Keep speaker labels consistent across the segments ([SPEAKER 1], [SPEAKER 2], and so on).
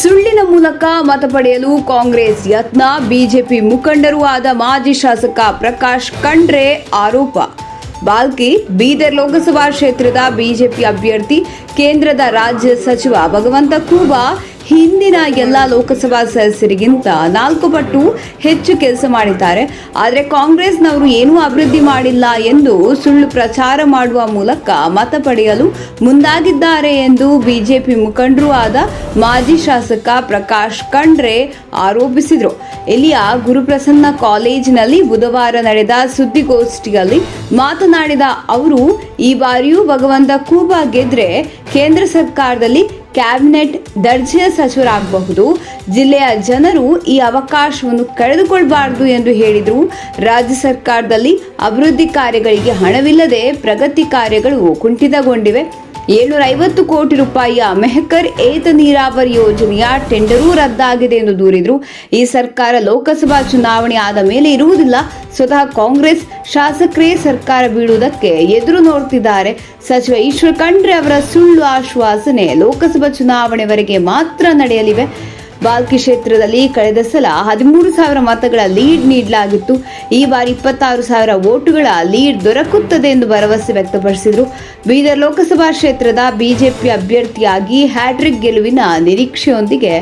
[SPEAKER 1] ಸುಳ್ಳಿನ ಮೂಲಕ ಮತ ಪಡೆಯಲು ಕಾಂಗ್ರೆಸ್ ಯತ್ನ, ಬಿಜೆಪಿ ಮುಖಂಡರೂ ಆದ ಮಾಜಿ ಶಾಸಕ ಪ್ರಕಾಶ್ ಖಂಡ್ರೆ ಆರೋಪ. ಬಾಲ್ಕಿ, ಬೀದರ್ ಲೋಕಸಭಾ ಕ್ಷೇತ್ರದ ಬಿಜೆಪಿ ಅಭ್ಯರ್ಥಿ, ಕೇಂದ್ರದ ರಾಜ್ಯ ಸಚಿವ ಭಗವಂತ ಖೂಬಾ ಹಿಂದಿನ ಎಲ್ಲ ಲೋಕಸಭಾ ಸದಸ್ಯರಿಗಿಂತ ನಾಲ್ಕು ಪಟ್ಟು ಹೆಚ್ಚು ಕೆಲಸ ಮಾಡಿದ್ದಾರೆ. ಆದರೆ ಕಾಂಗ್ರೆಸ್ನವರು ಏನೂ ಅಭಿವೃದ್ಧಿ ಮಾಡಿಲ್ಲ ಎಂದು ಸುಳ್ಳು ಪ್ರಚಾರ ಮಾಡುವ ಮೂಲಕ ಮತ ಪಡೆಯಲು ಮುಂದಾಗಿದ್ದಾರೆ ಎಂದು ಬಿಜೆಪಿ ಮುಖಂಡರೂ ಆದ ಮಾಜಿ ಶಾಸಕ ಪ್ರಕಾಶ್ ಖಂಡ್ರೆ ಆರೋಪಿಸಿದರು. ಇಲ್ಲಿಯ ಗುರುಪ್ರಸನ್ನ ಕಾಲೇಜಿನಲ್ಲಿ ಬುಧವಾರ ನಡೆದ ಸುದ್ದಿಗೋಷ್ಠಿಯಲ್ಲಿ ಮಾತನಾಡಿದ ಅವರು, ಈ ಬಾರಿಯೂ ಭಗವಂತ ಖೂಬ ಗೆದ್ರೆ ಕೇಂದ್ರ ಸರ್ಕಾರದಲ್ಲಿ ಕ್ಯಾಬಿನೆಟ್ ದರ್ಜೆಯ ಸಚಿವರಾಗಬಹುದು. ಜಿಲ್ಲೆಯ ಜನರು ಈ ಅವಕಾಶವನ್ನು ಕಳೆದುಕೊಳ್ಳಬಾರದು ಎಂದು ಹೇಳಿದರು. ರಾಜ್ಯ ಸರ್ಕಾರದಲ್ಲಿ ಅಭಿವೃದ್ಧಿ ಕಾರ್ಯಗಳಿಗೆ ಹಣವಿಲ್ಲದೆ ಪ್ರಗತಿ ಕಾರ್ಯಗಳು ಕುಂಠಿತಗೊಂಡಿವೆ. ಏಳ್ನೂರ ಐವತ್ತು ಕೋಟಿ ರೂಪಾಯಿಯ ಮೆಹಕರ್ ಏತ ನೀರಾವರಿ ಯೋಜನೆಯ ಟೆಂಡರೂ ರದ್ದಾಗಿದೆ ಎಂದು ದೂರಿದರು. ಈ ಸರ್ಕಾರ ಲೋಕಸಭಾ ಚುನಾವಣೆ ಆದ ಮೇಲೆ ಇರುವುದಿಲ್ಲ. ಸ್ವತಃ ಕಾಂಗ್ರೆಸ್ ಶಾಸಕರೇ ಸರ್ಕಾರ ಬೀಳುವುದಕ್ಕೆ ಎದುರು ನೋಡ್ತಿದ್ದಾರೆ. ಸಚಿವ ಈಶ್ವರ್ ಖಂಡ್ರೆ ಅವರ ಸುಳ್ಳು ಆಶ್ವಾಸನೆ ಲೋಕಸಭಾ ಚುನಾವಣೆವರೆಗೆ ಮಾತ್ರ ನಡೆಯಲಿವೆ. ಬಾಲ್ಕಿ ಕ್ಷೇತ್ರದಲ್ಲಿ ಕಳೆದ ಸಲ ಹದಿಮೂರು ಸಾವಿರ ಮತಗಳ ಲೀಡ್ ನೀಡಲಾಗಿತ್ತು. ಈ ಬಾರಿ ಇಪ್ಪತ್ತಾರು ಸಾವಿರ ವೋಟುಗಳ ಲೀಡ್ ದೊರಕುತ್ತದೆ ಎಂದು ಭರವಸೆ ವ್ಯಕ್ತಪಡಿಸಿದರು. ಬೀದರ್ ಲೋಕಸಭಾ ಕ್ಷೇತ್ರದ ಬಿಜೆಪಿ ಅಭ್ಯರ್ಥಿಯಾಗಿ ಹ್ಯಾಟ್ರಿಕ್ ಗೆಲುವಿನ ನಿರೀಕ್ಷೆಯೊಂದಿಗೆ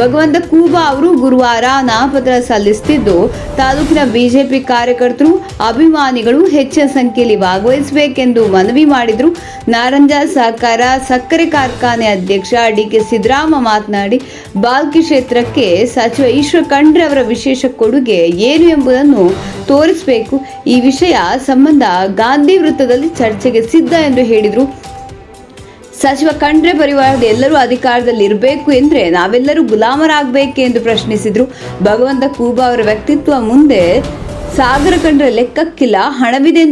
[SPEAKER 1] ಭಗವಂತ ಕೂಬಾ ಅವರು ಗುರುವಾರ ನಾಮಪತ್ರ ಸಲ್ಲಿಸುತ್ತಿದ್ದು, ತಾಲೂಕಿನ ಬಿಜೆಪಿ ಕಾರ್ಯಕರ್ತರು ಅಭಿಮಾನಿಗಳು ಹೆಚ್ಚಿನ ಸಂಖ್ಯೆಯಲ್ಲಿ ಭಾಗವಹಿಸಬೇಕೆಂದು ಮನವಿ ಮಾಡಿದರು. ನಾರಂಜ ಸಹಕಾರ ಸಕ್ಕರೆ ಕಾರ್ಖಾನೆ ಅಧ್ಯಕ್ಷ ಡಿಕೆ ಸಿದ್ದರಾಮ ಮಾತನಾಡಿ, ಬಾಲ್ಕಿ ಕ್ಷೇತ್ರಕ್ಕೆ ಸಚಿವ ಈಶ್ವರ ಖಂಡ್ರೆ ಅವರ ವಿಶೇಷ ಕೊಡುಗೆ ಏನು ಎಂಬುದನ್ನು ತೋರಿಸಬೇಕು. ಈ ವಿಷಯ ಸಂಬಂಧ ಗಾಂಧಿ ವೃತ್ತದಲ್ಲಿ ಚರ್ಚೆಗೆ ಸಿದ್ಧ ಎಂದು ಹೇಳಿದರು. ಸಚಿವ ಖಂಡ್ರೆ ಪರಿವಾರದ ಎಲ್ಲರೂ ಅಧಿಕಾರದಲ್ಲಿ ಇರಬೇಕು ಎಂದ್ರೆ ನಾವೆಲ್ಲರೂ ಗುಲಾಮರಾಗಬೇಕು ಎಂದು ಪ್ರಶ್ನಿಸಿದರು. ಭಗವಂತ ಕೂಬಾ ಅವರ ವ್ಯಕ್ತಿತ್ವ ಮುಂದೆ ಸಾಗರ ಕಂಡ್ರೆ ಲೆಕ್ಕಕ್ಕಿಲ್ಲ, ಹಣವಿದೆ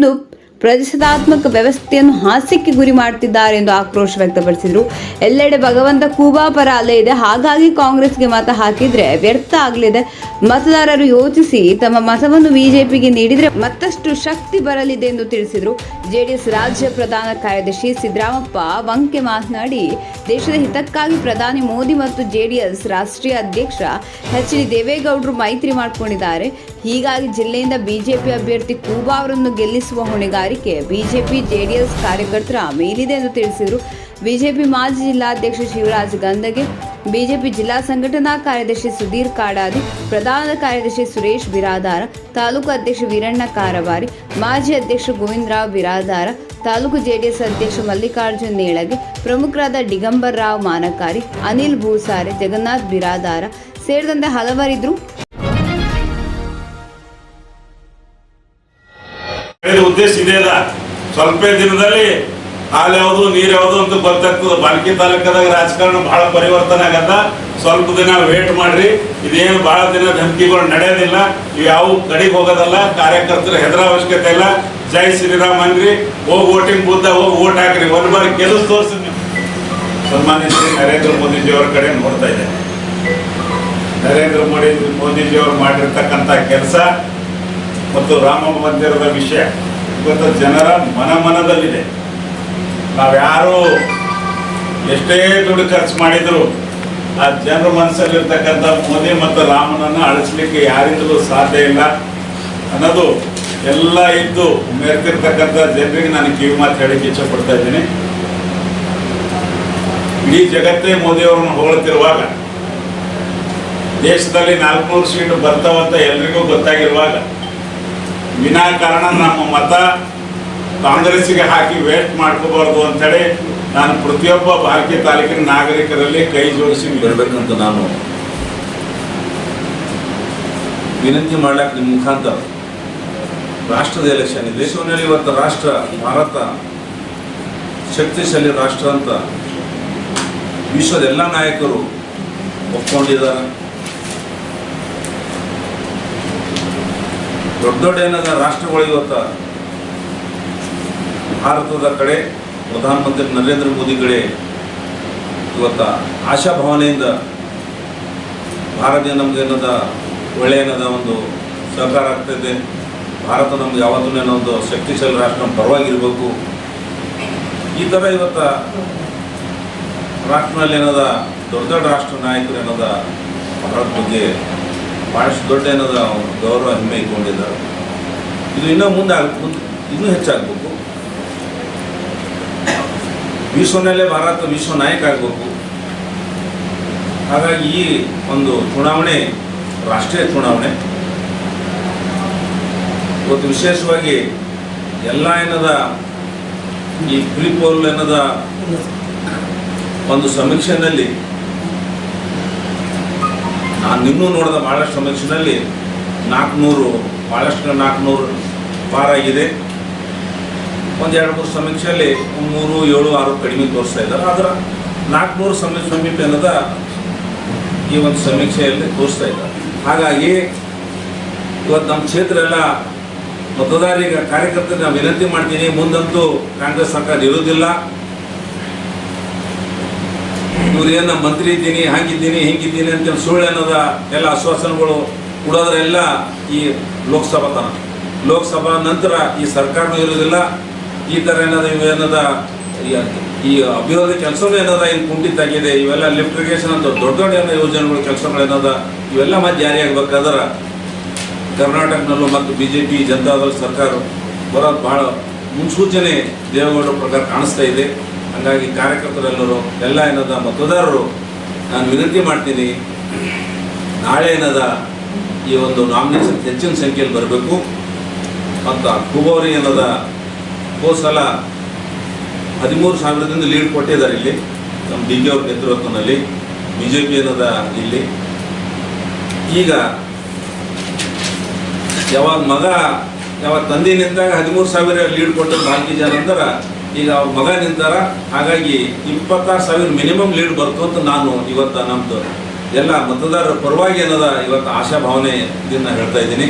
[SPEAKER 1] ಎಂದು ಪ್ರತಿಷ್ಠಾತ್ಮಕ ವ್ಯವಸ್ಥೆಯನ್ನು ಹಾಸ್ಯಕ್ಕೆ ಗುರಿ ಮಾಡ್ತಿದ್ದಾರೆ ಎಂದು ಆಕ್ರೋಶ ವ್ಯಕ್ತಪಡಿಸಿದರು. ಎಲ್ಲೆಡೆ ಭಗವಂತ ಕೂಬಾ ಪರ ಅಲೆ ಇದೆ. ಹಾಗಾಗಿ ಕಾಂಗ್ರೆಸ್ಗೆ ಮತ ಹಾಕಿದ್ರೆ ವ್ಯರ್ಥ ಆಗಲಿದೆ. ಮತದಾರರು ಯೋಚಿಸಿ ತಮ್ಮ ಮತವನ್ನು ಬಿಜೆಪಿಗೆ ನೀಡಿದರೆ ಮತ್ತಷ್ಟು ಶಕ್ತಿ ಬರಲಿದೆ ಎಂದು ತಿಳಿಸಿದರು. ಜೆಡಿಎಸ್ ರಾಜ್ಯ ಪ್ರಧಾನ ಕಾರ್ಯದರ್ಶಿ ಸಿದ್ದರಾಮಪ್ಪ ವಂಕೆ ಮಾತನಾಡಿ, ದೇಶದ ಹಿತಕ್ಕಾಗಿ ಪ್ರಧಾನಿ ಮೋದಿ ಮತ್ತು ಜೆಡಿಎಸ್ ರಾಷ್ಟ್ರೀಯ ಅಧ್ಯಕ್ಷ ಎಚ್ ಡಿ ದೇವೇಗೌಡರು ಮೈತ್ರಿ ಮಾಡಿಕೊಂಡಿದ್ದಾರೆ. ಹೀಗಾಗಿ ಜಿಲ್ಲೆಯಿಂದ ಬಿಜೆಪಿ ಅಭ್ಯರ್ಥಿ ಕೂಬಾ ಅವರನ್ನು ಗೆಲ್ಲಿಸುವ ಹೊಣೆಗಾರಿಕೆ ಬಿಜೆಪಿ ಜೆಡಿಎಸ್ ಕಾರ್ಯಕರ್ತರ ಮೇಲಿದೆ ಎಂದು ತಿಳಿಸಿದರು. ಬಿಜೆಪಿ ಮಾಜಿ ಜಿಲ್ಲಾಧ್ಯಕ್ಷ ಶಿವರಾಜ್ ಗಂದಗೆ ಬಿಜೆಪಿ ಜಿಲ್ಲಾ ಸಂಘಟನಾ ಕಾರ್ಯದರ್ಶಿ ಸುಧೀರ್ ಕಾಡಾದಿ, ಪ್ರಧಾನ ಕಾರ್ಯದರ್ಶಿ ಸುರೇಶ್ ಬಿರಾದಾರ, ತಾಲೂಕು ಅಧ್ಯಕ್ಷ ವೀರಣ್ಣ ಕಾರವಾರಿ, ಮಾಜಿ ಅಧ್ಯಕ್ಷ ಗೋವಿಂದರಾವ್ ಬಿರಾದಾರ, ತಾಲೂಕು ಜೆಡಿಎಸ್ ಅಧ್ಯಕ್ಷ ಮಲ್ಲಿಕಾರ್ಜುನ್ ನೇಳಗೆ, ಪ್ರಮುಖರಾದ ಡಿಗಂಬರ್ ರಾವ್ ಮಾನಕಾರಿ, ಅನಿಲ್ ಭೂಸಾರೆ, ಜಗನ್ನಾಥ್ ಬಿರಾದಾರ ಸೇರಿದಂತೆ ಹಲವರಿದ್ರು
[SPEAKER 2] ಉದ್ದೇಶ ಇದೆ ಅದ ಸ್ವಲ್ಪ ದಿನದಲ್ಲಿ ಹಾಲು ಯಾವುದು, ನೀರು ಯಾವುದು ಅಂತ ಗೊತ್ತಾಗ್ತದೆ ಬಾಲ್ಕಿ ತಾಲೂಕದಾಗ ರಾಜಕಾರಣ ಬಹಳ ಪರಿವರ್ತನೆ ಆಗತ್ತ. ಸ್ವಲ್ಪ ದಿನ ವೇಟ್ ಮಾಡ್ರಿ. ಇದೇನು ಬಹಳ ದಿನ ಧಮಕಿಗಳು ನಡೆಯೋದಿಲ್ಲ. ಇವು ಯಾವ ಕಡೆಗೆ ಹೋಗೋದಲ್ಲ? ಕಾರ್ಯಕರ್ತರು ಹೆದರ ಅವಶ್ಯಕತೆ ಇಲ್ಲ. ಜೈ ಶ್ರೀರಾಮ್ ಅನ್ರಿ ಹೋಗಿ ವೋಟಿಂಗ್ ಬೂತ್ ಹೋಗಿ ಓಟ್ ಹಾಕ್ರಿ. ಒಂದು ಬಾರಿ ಕೆಲಸ ತೋರಿಸಿ ನೀವು. ಸನ್ಮಾನ್ಯ ಶ್ರೀ ನರೇಂದ್ರ ಮೋದಿಜಿಯವರ ಕಡೆ ನೋಡ್ತಾ ಇದ್ದೇನೆ. ನರೇಂದ್ರ ಮೋದಿ ಮೋದಿಜಿಯವರು ಮಾಡಿರ್ತಕ್ಕಂಥ ಕೆಲಸ ಮತ್ತು ರಾಮ ಮಂದಿರದ ವಿಷಯ. ಇವತ್ತು ಜನರ ಮನ ಮನದಲ್ಲಿದೆ. ನಾವ್ಯಾರು ಎಷ್ಟೇ ದುಡ್ಡು ಖರ್ಚು ಮಾಡಿದ್ರು ಆ ಜನರ ಮನಸ್ಸಲ್ಲಿರ್ತಕ್ಕಂಥ ಮೋದಿ ಮತ್ತು ರಾಮನನ್ನು ಅಳಿಸ್ಲಿಕ್ಕೆ ಯಾರಿಂದಲೂ ಸಾಧ್ಯ ಇಲ್ಲ. ಅನ್ನೋದು ಎಲ್ಲ ಇದ್ದು ಮೆರೆತಿರ್ತಕ್ಕಂಥ ಜನರಿಗೆ ನಾನು ಕಿವಿ ಮಾತು ಹೇಳಕ್ಕೆ ಇಚ್ಛೆ ಪಡ್ತಾ ಇದ್ದೀನಿ. ಇಡೀ ಜಗತ್ತೇ ಮೋದಿಯವರನ್ನು ಹೊಗಳ್ತಿರುವಾಗ, ದೇಶದಲ್ಲಿ ನಾಲ್ಕುನೂರು ಸೀಟು ಬರ್ತಾವಂತ ಎಲ್ರಿಗೂ ಗೊತ್ತಾಗಿರುವಾಗ ವಿನಾಕಾರಣ ನಮ್ಮ ಮತ ಕಾಂಗ್ರೆಸ್ಸಿಗೆ ಹಾಕಿ ವೇಸ್ಟ್ ಮಾಡ್ಕೋಬಾರ್ದು ಅಂತೇಳಿ ನಾನು ಪ್ರತಿಯೊಬ್ಬ ಭಾರತೀಯ ತಾಲೂಕಿನ ನಾಗರಿಕರಲ್ಲಿ ಕೈ ಜೋಡಿಸಿ
[SPEAKER 3] ಬರಬೇಕಂತ ನಾನು ವಿನಂತಿ ಮಾಡ್ಲಿಕ್ಕೆ ನಿಮ್ಮ ಮುಖಾಂತರ ರಾಷ್ಟ್ರದ ಎಲೆಕ್ಷನ್ ದೇಶದಲ್ಲಿ ಇವತ್ತು ರಾಷ್ಟ್ರ, ಭಾರತ, ಶಕ್ತಿಶಾಲಿ ರಾಷ್ಟ್ರ ಅಂತ ವಿಶ್ವದ ಎಲ್ಲ ನಾಯಕರು ಒಪ್ಕೊಂಡಿದ್ದಾರೆ. ದೊಡ್ಡ ದೊಡ್ಡ ಏನಾದ ರಾಷ್ಟ್ರಗಳು ಇವತ್ತು ಭಾರತದ ಕಡೆ ಪ್ರಧಾನಮಂತ್ರಿ ನರೇಂದ್ರ ಮೋದಿ ಕಡೆ ಇವತ್ತ ಆಶಾಭಾವನೆಯಿಂದ ಭಾರತ ನಮ್ಗೆ ಏನದ ಒಳ್ಳೆಯ ಏನದ ಒಂದು ಸಹಕಾರ ಆಗ್ತೈತೆ. ಭಾರತ ನಮ್ಗೆ ಯಾವತ್ತೂ ಏನೋ ಒಂದು ಶಕ್ತಿಶಾಲಿ ರಾಷ್ಟ್ರ ಪರವಾಗಿರ್ಬೇಕು. ಈ ಥರ ಇವತ್ತ ರಾಷ್ಟ್ರದಲ್ಲಿ ಏನದ ದೊಡ್ಡ ದೊಡ್ಡ ರಾಷ್ಟ್ರ ನಾಯಕರು ಏನದ ಭಾರತ ಬಗ್ಗೆ ಭಾಳಷ್ಟು ದೊಡ್ಡ ಏನದ ಗೌರವ ಹೆಮ್ಮೆ ಇಟ್ಕೊಂಡಿದ್ದಾರೆ. ಇದು ಇನ್ನೂ ಮುಂದೆ ಆಗ ಮುಂದೆ ಇನ್ನೂ ಹೆಚ್ಚಾಗಬೇಕು. ವಿಶ್ವನಲ್ಲೇ ಭಾರತ, ವಿಶ್ವ ನಾಯಕ ಆಗಬೇಕು. ಹಾಗಾಗಿ ಈ ಒಂದು ಚುನಾವಣೆ, ರಾಷ್ಟ್ರೀಯ ಚುನಾವಣೆ, ಇವತ್ತು ವಿಶೇಷವಾಗಿ ಎಲ್ಲ ಏನದ ಈ ಪ್ರಿಪೋಲ್ ಏನದ ಒಂದು ಸಮೀಕ್ಷೆನಲ್ಲಿ ನಾನು ಇನ್ನೂ ನೋಡಿದ ಭಾಳಷ್ಟು ಸಮೀಕ್ಷೆಯಲ್ಲಿ ನಾಲ್ಕುನೂರು ಭಾಳಷ್ಟು ನಾಲ್ಕುನೂರು ಪಾರ್ ಆಗಿದೆ. ಒಂದು ಎರಡು ಮೂರು ಸಮೀಕ್ಷೆಯಲ್ಲಿ ಮೂರು, ಏಳು, ಆರು ಕಡಿಮೆ ತೋರಿಸ್ತಾ ಇದ್ದಾರೆ. ಆದರೆ ನಾಲ್ಕುನೂರು ಸಮೀಕ್ಷೆ ಸಮೀಪ ಅನ್ನೋದ ಈ ಒಂದು ಸಮೀಕ್ಷೆಯಲ್ಲಿ ತೋರಿಸ್ತಾ ಇದ್ದಾರೆ. ಹಾಗಾಗಿ ಇವತ್ತು ನಮ್ಮ ಕ್ಷೇತ್ರ ಎಲ್ಲ ಮತದಾರರಿಗೆ ಕಾರ್ಯಕರ್ತರಿಗೆ ನಾನು ವಿನಂತಿ ಮಾಡ್ತೀನಿ. ಮುಂದಂತೂ ಕಾಂಗ್ರೆಸ್ ಸರ್ಕಾರ ಇರೋದಿಲ್ಲ ಇವ್ರು ಮಂತ್ರಿ ಇದ್ದೀನಿ ಹಂಗಿದ್ದೀನಿ ಹಿಂಗಿದ್ದೀನಿ ಅಂತ ಸುಳ್ಳು ಅನ್ನೋದ ಎಲ್ಲ ಆಶ್ವಾಸನೆಗಳು ಕೊಡೋದ್ರೆಲ್ಲ ಈ ಲೋಕಸಭಾ ತನ. ಲೋಕಸಭಾ ನಂತರ ಈ ಸರ್ಕಾರನೂ ಇರೋದಿಲ್ಲ ಈ ಥರ ಏನದ ಇವೇನದ ಈ- ಅಭಿವೃದ್ಧಿ ಕೆಲಸನೂ ಏನದ ಏನು ಕುಂಠಿತಾಗಿದೆ ಇವೆಲ್ಲ ಲಿಫ್ಟ್ ಇರಿಗೇಷನ್ ಅಂತ ದೊಡ್ಡ ದೊಡ್ಡ ಏನೋ ಯೋಜನೆಗಳು, ಕೆಲಸಗಳು ಏನದ, ಇವೆಲ್ಲ ಮತ್ತೆ ಜಾರಿಯಾಗಬೇಕಾದ್ರೆ ಕರ್ನಾಟಕದಲ್ಲೂ ಮತ್ತು ಬಿ ಜೆ ಪಿ ಜನತಾದಳ ಸರ್ಕಾರ ಬರೋದು ಭಾಳ ಮುನ್ಸೂಚನೆ ದೇವೇಗೌಡರ ಪ್ರಕಾರ ಕಾಣಿಸ್ತಾ ಇದೆ. ಹಾಗಾಗಿ ಕಾರ್ಯಕರ್ತರೆಲ್ಲರೂ, ಎಲ್ಲ ಏನದ ಮತದಾರರು, ನಾನು ವಿನಂತಿ ಮಾಡ್ತೀನಿ, ನಾಳೆ ಏನದ ಈ ಒಂದು ನಾಮಿನೇಷನ್ ಹೆಚ್ಚಿನ ಸಂಖ್ಯೆಯಲ್ಲಿ ಬರಬೇಕು. ಮತ್ತು ಕುಬೋರಿ ಏನದ, ಹೋದ ಸಲ ಹದಿಮೂರು ಸಾವಿರದಿಂದ ಲೀಡ್ ಕೊಟ್ಟಿದ್ದಾರೆ ಇಲ್ಲಿ, ನಮ್ಮ ಡಿ ಕೆ ಅವ್ರ ನೇತೃತ್ವದಲ್ಲಿ ಬಿ ಜೆ ಪಿ ಏನದ ಇಲ್ಲಿ. ಈಗ ಯಾವಾಗ ಮಗ, ಯಾವಾಗ ತಂದೆ ನಿಂತಾಗ ಹದಿಮೂರು ಸಾವಿರ ಲೀಡ್ ಕೊಟ್ಟರು ಬಾಕಿ ಜನ ಅಂತಾರ ಈಗ ಮಗ ನಿಂತಾರ ಹಾಗಾಗಿ ಇಪ್ಪತ್ತಾರು ಸಾವಿರ ಮಿನಿಮಮ್ ಲೀಡ್ ಬರ್ತು ಅಂತ ನಾನು ಇವತ್ತು ನಮ್ದು ಎಲ್ಲ ಮತದಾರರ ಪರವಾಗಿ ಅನ್ನೋದ ಇವತ್ತು ಆಶಾಭಾವನೆ ಇದನ್ನ ಹೇಳ್ತಾ ಇದ್ದೀನಿ.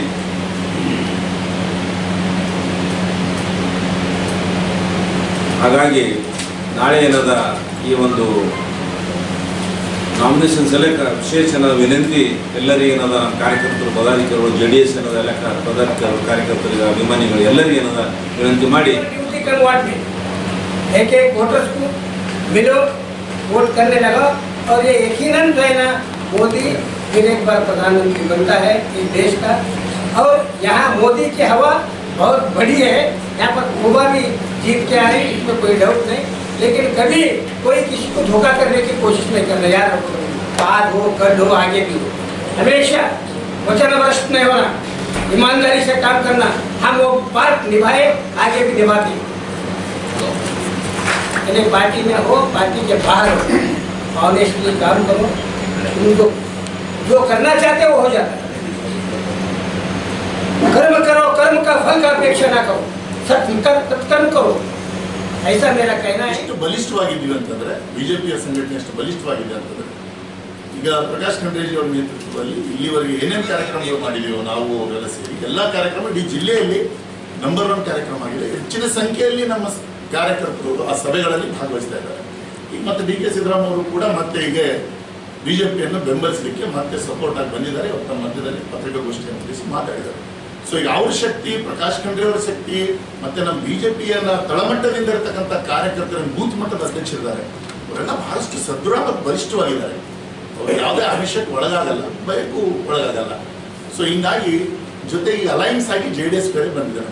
[SPEAKER 3] ಹಾಗಾಗಿ ನಾಳೆ ಏನದ ಈ ಒಂದು ನಾಮಿನೇಷನ್ ಸೆಲೆಕ್ಟ್ ವಿಶೇಷ ಏನದ ವಿನಂತಿ, ಎಲ್ಲರಿಗೆ ಏನದ ನಮ್ಮ ಕಾರ್ಯಕರ್ತರು, ಪದಾಧಿಕಾರಿಗಳು ಜೆ ಡಿ ಎಸ್ ಏನದ ಎಲ್ಲ ಪದಾಧಿಕಾರಿಗಳು, ಕಾರ್ಯಕರ್ತರಿಗೆ, ಅಭಿಮಾನಿಗಳು ಎಲ್ಲರಿಗೆ ಏನದ ವಿನಂತಿ ಮಾಡಿ.
[SPEAKER 4] एक एक वोटर्स को मिलो वोट करने लगा और ये यकीनन जो है ना मोदी फिर एक बार प्रधानमंत्री बनता है इस देश का। और यहाँ मोदी की हवा बहुत बड़ी है, यहाँ पर कुबा भी जीत के आए, इसमें कोई डाउट नहीं। लेकिन कभी कोई किसी को धोखा करने की कोशिश नहीं करना याद रखो बाद हो, कल हो, आगे भी हो। हमेशा वचन भ्रष्ट नहीं होना, ईमानदारी से काम करना, हम वो पार्ट निभाए, आगे भी निभाते। यानी पार्टी में हो पार्टी के बाहर हो ऑनेस्टली काम करो उनको जो करना चाहते हो हो जाता है कर्म करो कर्म का फल का अपेक्षा ना करो सत्कर्म सत्कर्म करो ऐसा मेरा कहना है
[SPEAKER 5] ಎಷ್ಟು ಬಲಿಷ್ಠವಾಗಿದ್ದೀವಿ ಅಂತಂದ್ರೆ ಬಿಜೆಪಿಯ ಸಂಘಟನೆ ಎಷ್ಟು ಬಲಿಷ್ಠವಾಗಿದೆ ಅಂತಂದ್ರೆ ಈಗ ಪ್ರಕಾಶ್ ಖಂಡ್ರೇಜಿ ಅವರ ನೇತೃತ್ವದಲ್ಲಿ ಇಲ್ಲಿವರೆಗೆ ಏನೇನು ಕಾರ್ಯಕ್ರಮಗಳು ಮಾಡಿದೀವೋ ನಾವು ಅವರೆಲ್ಲ ಸೇರಿ ಎಲ್ಲ ಕಾರ್ಯಕ್ರಮ ಇಡೀ ಜಿಲ್ಲೆಯಲ್ಲಿ ನಂಬರ್ ಒನ್ ಕಾರ್ಯಕ್ರಮ ಆಗಿದೆ ಹೆಚ್ಚಿನ ಸಂಖ್ಯೆಯಲ್ಲಿ ನಮ್ಮ ಸ- ಕಾರ್ಯಕರ್ತರು ಆ ಸಭೆಗಳಲ್ಲಿ ಭಾಗವಹಿಸ್ತಾ ಇದ್ದಾರೆ. ಈಗ ಮತ್ತೆ ಡಿ ಕೆ ಸಿದ್ದರಾಮಯ್ಯ ಅವರು ಕೂಡ ಮತ್ತೆ ಈಗ ಬಿಜೆಪಿಯನ್ನು ಬೆಂಬಲಿಸಲಿಕ್ಕೆ ಮತ್ತೆ ಸಪೋರ್ಟ್ ಆಗಿ ಬಂದಿದ್ದಾರೆ. ಇವತ್ತು ತಮ್ಮ ಮಧ್ಯದಲ್ಲಿ ಪತ್ರಿಕಾಗೋಷ್ಠಿಯನ್ನು ತಿಳಿಸಿ ಮಾತಾಡಿದ್ದಾರೆ. ಸೊ ಈಗ ಅವ್ರ ಶಕ್ತಿ, ಪ್ರಕಾಶ್ ಖಂಡ್ರೆ ಅವರ ಶಕ್ತಿ, ಮತ್ತೆ ನಮ್ಮ ಬಿಜೆಪಿಯನ್ನ ತಳಮಟ್ಟದಿಂದ ಇರತಕ್ಕಂಥ ಕಾರ್ಯಕರ್ತರ, ಬೂತ್ ಮಟ್ಟದ ಅಧ್ಯಕ್ಷರಿದ್ದಾರೆ. ಅವರೆಲ್ಲ ಬಹಳಷ್ಟು ಸದೃಢ ಮತ್ತು ಬಲಿಷ್ಠವಾಗಿದ್ದಾರೆ. ಅವರು ಯಾವುದೇ ಆಮಿಷಕ್ಕೆ ಒಳಗಾಗಲ್ಲ ಬಯಕು ಒಳಗಾಗಲ್ಲ. ಸೊ ಹಿಂಗಾಗಿ ಜೊತೆ ಈ ಅಲೈನ್ಸ್ ಆಗಿ ಜೆ ಡಿ ಎಸ್ ಬೇರೆ ಬಂದಿದೆ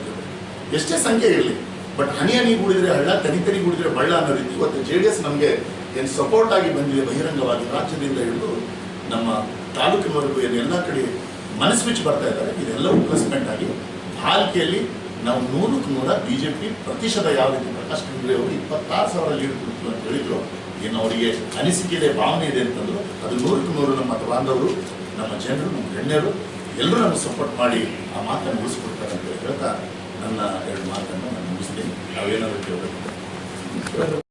[SPEAKER 5] ಎಷ್ಟೇ ಸಂಖ್ಯೆ ಇರಲಿ ಬಟ್ ಹನಿ ಹನಿ ಕೂಡಿದ್ರೆ ಹಳ್ಳ, ತನಿ ತನಿ ಕೂಡಿದ್ರೆ ಬಳ್ಳ ಅನ್ನೋ ರೀತಿ ಇವತ್ತು ಜೆ ಡಿ ಎಸ್ ನಮಗೆ ಏನು ಸಪೋರ್ಟ್ ಆಗಿ ಬಂದಿದೆ ಬಹಿರಂಗವಾಗಿ ರಾಜ್ಯದಿಂದ ಹಿಡಿದು ನಮ್ಮ ತಾಲೂಕಿನವರೆಗೂ ಏನು ಎಲ್ಲ ಕಡೆ ಮನಸ್ವಿಚ್ ಬರ್ತಾ ಇದ್ದಾರೆ. ಇದೆಲ್ಲವೂ ಪ್ಲಸ್ಮೆಂಟ್ ಆಗಿ ಭಾಲ್ಕೆಯಲ್ಲಿ ನಾವು ನೂರಕ್ಕೆ ನೂರ ಬಿ ಜೆ ಪಿ ಪ್ರತಿಶತ ಯಾವ ರೀತಿ ಪ್ರಕಾಶ್ ಖಂಡ್ರೆ ಅವರು ಇಪ್ಪತ್ತಾರು ಸಾವಿರ ಲೀಡ್ ಕೊಡ್ತು ಅಂತ ಹೇಳಿದ್ರು. ಏನು ಅವರಿಗೆ ಅನಿಸಿಕೆ ಇದೆ ಭಾವನೆ ಇದೆ ಅಂತಂದ್ರು. ಅದು ನೂರಕ್ಕೆ ನೂರು ನಮ್ಮ ಬಾಂಧವರು, ನಮ್ಮ ಜನರು, ನಮ್ಮ ಗಣ್ಯರು, ಎಲ್ಲರೂ ನಮಗೆ ಸಪೋರ್ಟ್ ಮಾಡಿ ಆ ಮಾತನ್ನು ಉಳಿಸ್ಕೊಡ್ತಾರೆ ಅಂತ ಹೇಳ್ತಾ ನನ್ನ ಎರಡು ಮಾತನ್ನು ನಾನು ಮುಗಿಸ್ತೇನೆ. ನಾವೇನಾದರೂ ಕೇಳಬೇಕು?